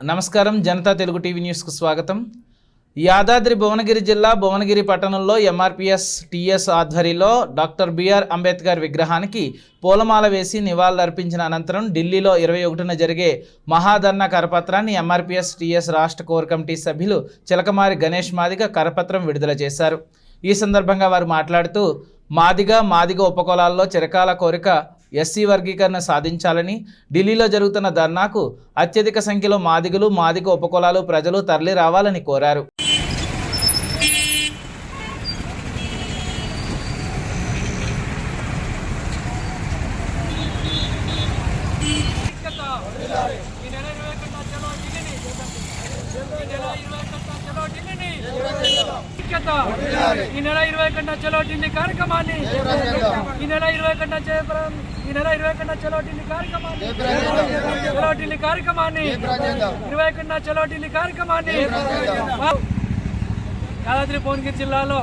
నమస్కారం. జనతా తెలుగు టీవీ న్యూస్కు స్వాగతం. యాదాద్రి భువనగిరి జిల్లా భువనగిరి పట్టణంలో ఎంఆర్పిఎస్ టిఎస్ ఆధ్వర్యంలో డాక్టర్ బిఆర్ అంబేద్కర్ విగ్రహానికి పూలమాల వేసి నివాళులర్పించిన అనంతరం ఢిల్లీలో ఇరవై ఒకటిన జరిగే మహాధర్నా కరపత్రాన్ని ఎంఆర్పిఎస్ టిఎస్ రాష్ట్ర కోర్ కమిటీ సభ్యులు చిలకమారి గణేష్ మాదిగ కరపత్రం విడుదల చేశారు. ఈ సందర్భంగా వారు మాట్లాడుతూ మాదిగ మాదిగ ఉపకులాల్లో చిరకాల కోరిక ఎస్సీ వర్గీకరణ సాధించాలని ఢిల్లీలో జరుగుతున్న ధర్నాకు అత్యధిక సంఖ్యలో మాదిగులు మాదిగ ఉపకులాలు ప్రజలు తరలి రావాలని కోరారు ఐక్యత. ఈ నెల ఇరవై కన్నా చలో ఢిల్లీని. ఈ నెల ఇరవై కన్నా చలో ఢిల్లీని. ఐక్యత. ఈ నెల ఇరవై కన్నా చలో కార్యక్రమాన్ని. ఈ నెల ఇరవై కన్నా చేపరం ఈ నెల ఇరవై కన్నా చలో కార్యక్రమాన్ని. చలో కార్యక్రమాన్ని. ఇరవై కన్నా చలో కార్యక్రమాన్ని. యాదాద్రి భువనగిరి జిల్లాలో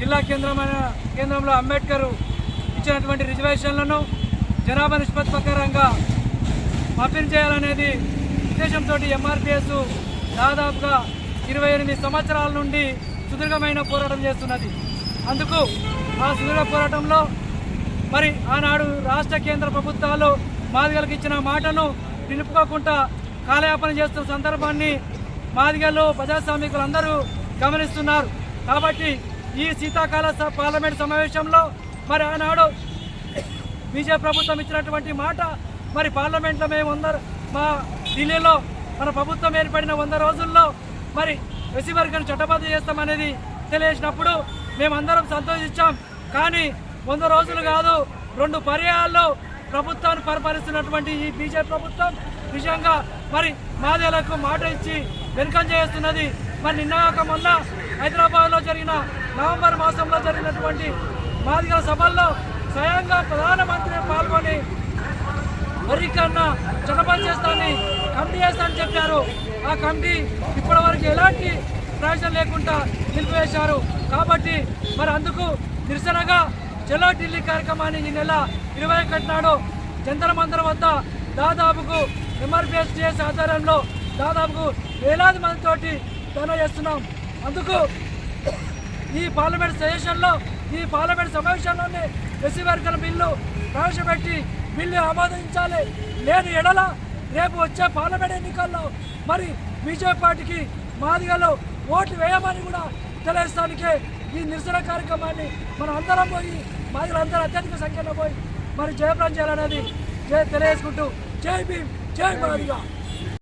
జిల్లా కేంద్రమైన కేంద్రంలో అంబేద్కర్ ఇచ్చినటువంటి రిజర్వేషన్లను జనాభా నిష్పత్తి ప్రకారంగా పంపిణీ చేయాలనేది ఉద్దేశంతో ఎంఆర్పిఎస్ దాదాపుగా ఇరవై ఎనిమిది సంవత్సరాల నుండి సుదీర్ఘమైన పోరాటం చేస్తున్నది. అందుకు ఆ సుదీర్ఘ పోరాటంలో మరి ఆనాడు రాష్ట్ర కేంద్ర ప్రభుత్వాలు మాదిగలకు ఇచ్చిన మాటను నిలుపుకోకుండా కాలయాపన చేస్తున్న సందర్భాన్ని మాదిగలు ప్రజాస్వామికులు అందరూ గమనిస్తున్నారు. కాబట్టి ఈ శీతాకాల స- పార్లమెంట్ సమావేశంలో మరి ఆనాడు బీజేపీ ప్రభుత్వం ఇచ్చినటువంటి మాట మరి పార్లమెంట్లో మేము వంద మా ఢిల్లీలో మన ప్రభుత్వం ఏర్పడిన వంద రోజుల్లో మరి ఎస్సీ వర్గాన్ని చట్టబద్ధ చేస్తామనేది తెలియజేసినప్పుడు మేమందరం సంతోషించాం. కానీ వంద రోజులు కాదు రెండు పర్యాయాల్లో ప్రభుత్వాన్ని పరిపాలిస్తున్నటువంటి ఈ బీజేపీ ప్రభుత్వం నిజంగా మరి మాదేలకు మాట ఇచ్చి వెనుకం చేస్తున్నది. మరి నిన్న కాక మొన్న హైదరాబాద్లో జరిగిన నవంబర్ మాసంలో జరిగినటువంటి మాదిగల సభల్లో స్వయంగా ప్రధానమంత్రి పాల్గొని వరికన్నా చట్టపరి చేస్తానని కమిటీ చేస్తానని చెప్పారు. ఆ కమిటీ ఇప్పటి వరకు ఎలాంటి ప్రయోజనం లేకుండా నిలిపివేశారు. కాబట్టి మరి అందుకు నిరసనగా చలో ఢిల్లీ కార్యక్రమాన్ని ఈ నెల ఇరవై ఒకటి నాడు జంతర మంతర్ వద్ద దాదాపుకు ఎంఆర్పిఎస్ చేసే ఆధ్వర్యంలో దాదాపుకు వేలాది మందితోటి ధన చేస్తున్నాం. అందుకు ఈ పార్లమెంట్ సెషన్లో ఈ పార్లమెంట్ సమావేశంలోనే ఎస్సీ వర్గాల బిల్లు ప్రవేశపెట్టి బిల్లు ఆమోదించాలి. లేని ఎడల రేపు వచ్చే పార్లమెంట్ ఎన్నికల్లో మరి బీజేపీ పార్టీకి మాదిగలు ఓటు వేయమని కూడా తెలియస్తానికే ఈ నిరసన కార్యక్రమాన్ని మనం అందరం పోయి మాదిగలందరూ అత్యధిక సంఖ్యలో పోయి మరి జయప్రదం చేయాలనేది తెలియజేసుకుంటూ జై భీమ్ జై మాదిగా.